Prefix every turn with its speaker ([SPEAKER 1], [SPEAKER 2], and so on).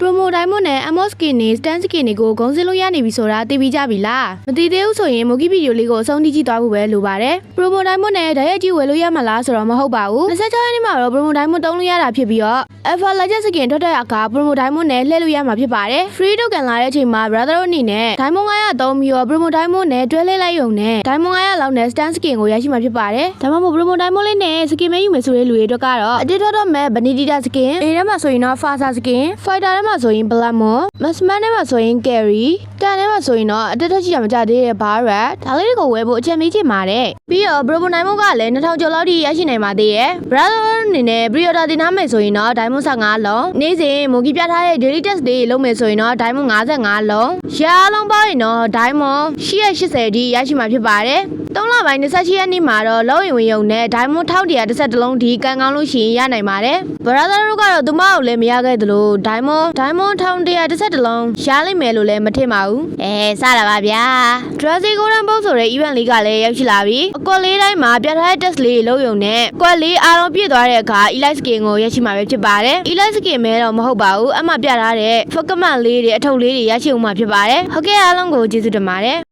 [SPEAKER 1] promo diamond နဲ့ amos skin နဲ့ stand skin တွေကိုဂုံးစင်းလို့ရနေပြီဆိုတာသိပြီးကြပြီလားမသိသေးဘူးဆိုရင်မိုကီဗီဒီယိုလေးကိုအဆုံးထိကြည့်သွားဖို့ပဲလိုပါတယ် promo diamond နဲ့ဓာတ်ရိုက်ကြည့်ဝယ်လို့ရမှာလားဆိုတော့မဟုတ်ပါဘူး26ရက်နေ့မှာတော့ promo diamond တုံးလို့ရတာဖြစ်ပြီးတော့ alpha legend skin ထွက်တဲ့အခါ promo diamond နဲ့လှည့်လို့ရမှာဖြစ်ပါတယ် free token လာတဲ့အချိန်မှာ brother တို့အနေနဲ့ diamond 900သုံးပြီးတော့ promo diamond နဲ့တွဲလဲလိုက်ရုံနဲ့ diamond 900လောက်နဲ့ stand skin ကိုရရှိမှာဖြစ်ပါတယ်ဒါမှမဟုတ် promo diamond လေးနဲ့ skin မဲယူမယ်ဆိုတဲ့လူတွေအတွက်ကတော့အတစ်ထွက်တော့မဲ့ vanity skin A ထဲမှာဆိုရင်တော့ fasa skin fighter ထဲမှာဆိုရင် blackmon masman ထဲမှာဆိုရင် carry တန်ထဲမှာဆိုရင်တော့အတစ်ထက်ရှိတာမကြသေးတဲ့ barat ဒါလေးတွေကိုဝယ်ဖို့အချက်မေးချင်ပါတယ်ပြီးတော့ promo diamond ကလည်း2000ကျော်လောက်ထိရရှိနိုင်ပါသေးရဲ့ brother အနေနဲ့ pre-order တင်ထားမယ်ဆိုရင်တော့ diamond 15လုံးနေ့စဉ်မိုကီပြထားတဲ့ daily test တွေလုပ်မယ်ဆိုရင်တော့ diamond 55လုံးရာအလုံးပေါင်းရင်တော့ diamond 880ထိရရှိမှာဖြစ်ပါတယ် 3လပိုင်း28ရက်နေ့မှာတော့လောဝင်ဝင်ယုံနဲ့ diamond 1111လုံးထိကန်ကောင်းလို့ရှိရင်ရနိုင်ပါတယ် brother တို့ကတော့သူမကိုလည်းမရခဲ့သလို diamond diamond 1111လုံးရလိမ့်မယ်လို့လည်းမထင်ပါဘူးအဲစတာပါဗျာ Dressy Golden Box ဆိုတဲ့ event လေးကလည်းရောက်ရှိလာပြီအကွက်လေးတိုင်းမှာပြထားတဲ့ test လေးလုံးယုံနဲ့ကွက်လေးအားလုံးပြည့်သွားတဲ့အခါ Elite Skin ကိုရရှိမှာပဲဖြစ်ပါတယ် Elite Skin မဲတော့မဟုတ်ပါဘူးအမှပြထားတဲ့ Focus လေးတွေအထုပ်လေးတွေရရှိဦးမှာဖြစ်ပါတယ်ဟုတ်ကဲ့အားလုံးကိုကျေးဇူးတင်ပါတယ်